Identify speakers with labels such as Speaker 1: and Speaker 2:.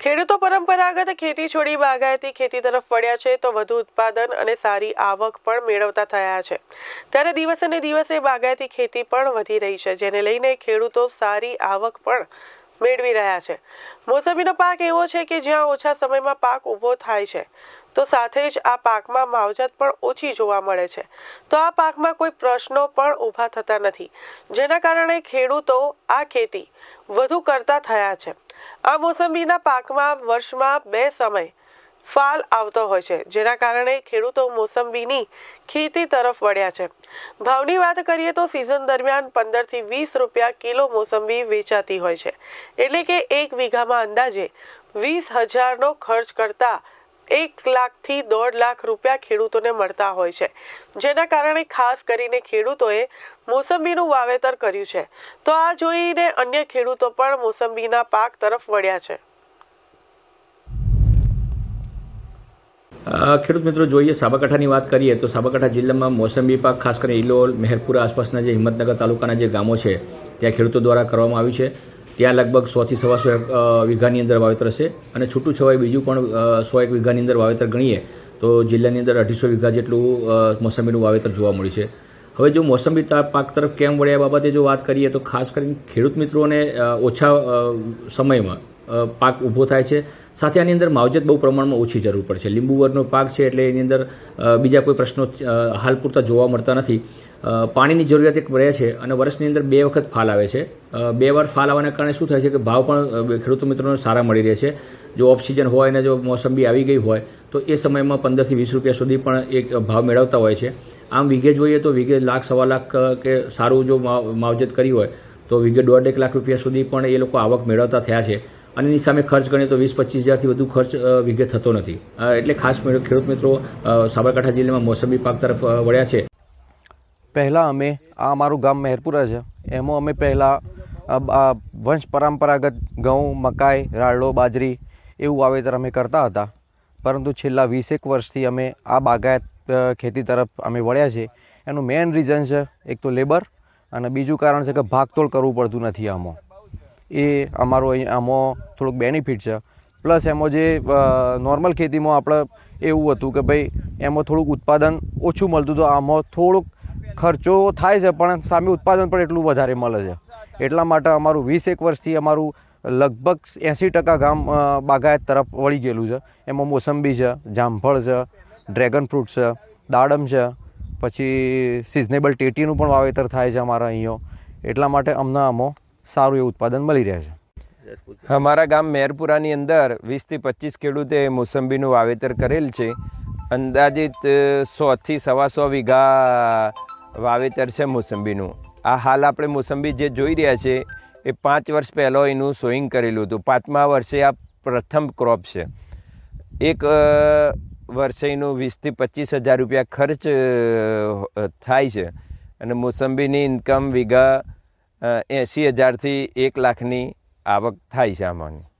Speaker 1: ખેડૂતો પરંપરાગત ખેતી છોડી બાગાયતી ખેતી તરફ વળ્યા છે તો વધુ ઉત્પાદન અને સારી આવક પણ મેળવતા થયા છે. ત્યારે દિવસે ને દિવસે બાગાયતી ખેતી પણ વધી રહી છે, જેને લઈને ખેડૂતો સારી આવક પણ મેળવી રહ્યા છે. મોસંબીનો પાક એવો છે કે જ્યાં ઓછા સમયમાં પાક ઊભો થાય છે, તો સાથે જ આ પાકમાં માવજત પણ ઓછી જોવા મળે છે. તો આ પાકમાં કોઈ પ્રશ્નો પણ ઊભા થતા નથી, જેના કારણે ખેડૂતો આ ખેતી વધુ કરતા થયા છે. આ મોસંબીના પાકમાં વર્ષમાં બે સમય ફાલ આવતો હોય છે, જેના કારણે ખેડૂતો મોસંબીની ખેતી તરફ વળ્યા છે. ભાવની વાત કરીએ તો સિઝન દરમિયાન પંદરથી વીસ રૂપિયા કિલો મોસંબી વેચાતી હોય છે. એટલે કે એક વીઘામાં અંદાજે વીસ હજારનો ખર્ચ કરતા એક લાખથી દોઢ લાખ રૂપિયા ખેડૂતોને મળતા હોય છે. જેના કારણે ખાસ કરીને ખેડૂતોએ મોસંબીનું વાવેતર કર્યું છે. તો આ જોઈને અન્ય ખેડૂતો પણ મોસંબીના પાક તરફ વળ્યા છે.
Speaker 2: ખેડૂત મિત્રો, જોઈએ સાબરકાંઠાની વાત કરીએ તો સાબરકાંઠા જિલ્લામાં મોસંબી પાક, ખાસ કરીને ઇલોલ મહેરપુરા આસપાસના જે હિંમતનગર તાલુકાના જે ગામો છે, ત્યાં ખેડૂતો દ્વારા કરવામાં આવ્યું છે. ત્યાં લગભગ સોથી સવા સો વીઘાની અંદર વાવેતર છે અને છૂટું છવાય બીજું પણ સો એક વીઘાની અંદર વાવેતર ગણીએ, તો જિલ્લાની અંદર અઢીસો વીઘા જેટલું મોસંબીનું વાવેતર જોવા મળ્યું છે. હવે જો મોસંબી પાક તરફ કેમ વળ્યા બાબતે જો વાત કરીએ, તો ખાસ કરીને ખેડૂત મિત્રોને ઓછા સમયમાં પાક ઊભો થાય છે. સાથે આની અંદર માવજત બહુ પ્રમાણમાં ઓછી જરૂર પડે છે. લીંબુ વરનો પાક છે એટલે એની અંદર બીજા કોઈ પ્રશ્નો હાલ પૂરતા જોવા મળતા નથી. પાણીની જરૂરિયાત એક રહે છે અને વર્ષની અંદર બે વખત ફાલ આવે છે. બે વાર ફાલ આવવાના કારણે શું થાય છે કે ભાવ પણ ખેડૂત મિત્રોને સારા મળી રહે છે. જો ઓફ સિઝન હોય અને જો મોસંબી આવી ગઈ હોય, તો એ સમયમાં પંદરથી વીસ રૂપિયા સુધી પણ એક ભાવ મેળવતા હોય છે. આમ વીઘે જોઈએ તો વીઘે લાખ, સવા લાખ કે સારું જો માવજત કરી હોય, તો વીઘે દોઢ એક લાખ રૂપિયા સુધી પણ એ લોકો આવક મેળવતા થયા છે. અને એની સામે ખર્ચ ગણીએ તો વીસ, પચીસ હજારથી વધુ ખર્ચ વીઘે થતો નથી. એટલે ખાસ ખેડૂત મિત્રો સાબરકાંઠા જિલ્લામાં મોસંબી પાક તરફ વળ્યા છે.
Speaker 3: પહેલાં અમે, આ અમારું ગામ મહેરપુરા છે. એમાં અમે પહેલાં વંશ પરંપરાગત ઘઉં, મકાઈ રાળડો બાજરી એવું વાવેતર અમે કરતા હતા. પરંતુ છેલ્લા વીસેક વર્ષથી અમે આ બાગાયત ખેતી તરફ અમે વળ્યા છે એનું મેઇન રીઝન છે એક તો લેબર અને બીજું કારણ છે કે ભાગતોડ કરવું પડતું નથી આમાં. એ અમારો આમાં થોડુંક બેનિફિટ છે. પ્લસ એમાં જે નોર્મલ ખેતીમાં આપણે એવું હતું કે ભાઈ, એમાં થોડુંક ઉત્પાદન ઓછું મળતું હતું આમાં થોડુંક ખર્ચો થાય છે, પણ સામે ઉત્પાદન પણ એટલું વધારે મળે છે. એટલા માટે અમારું વીસ એક વર્ષથી અમારું લગભગ એંસી ટકા ગામ બાગાયત તરફ વળી ગયેલું છે. એમાં મોસંબી છે, જામફળ છે, ડ્રેગન ફ્રૂટ છે, દાડમ છે, પછી સિઝનેબલ ટેટીનું પણ વાવેતર થાય છે અમારા અહીંયા. એટલા માટે અમને આમાં સારું એવું ઉત્પાદન મળી રહે છે.
Speaker 4: અમારા ગામ મેરપુરાની અંદર વીસથી પચીસ ખેડૂતે મોસંબીનું વાવેતર કરેલ છે. અંદાજિત સોથી સવા સો વીઘા વાવેતર છે મોસંબીનું. આ હાલ આપણે મોસંબી જે જોઈ રહ્યા છે, એ પાંચ વર્ષ પહેલાં એનું સોઈંગ કરેલું હતું. પાંચમા વર્ષે આ પ્રથમ ક્રોપ છે. એક વર્ષે એનું વીસથી પચીસ હજાર રૂપિયા ખર્ચ થાય છે. અને મોસંબીની ઇન્કમ વીઘા એંસી હજારથી એક લાખની આવક થાય છે આમાંની.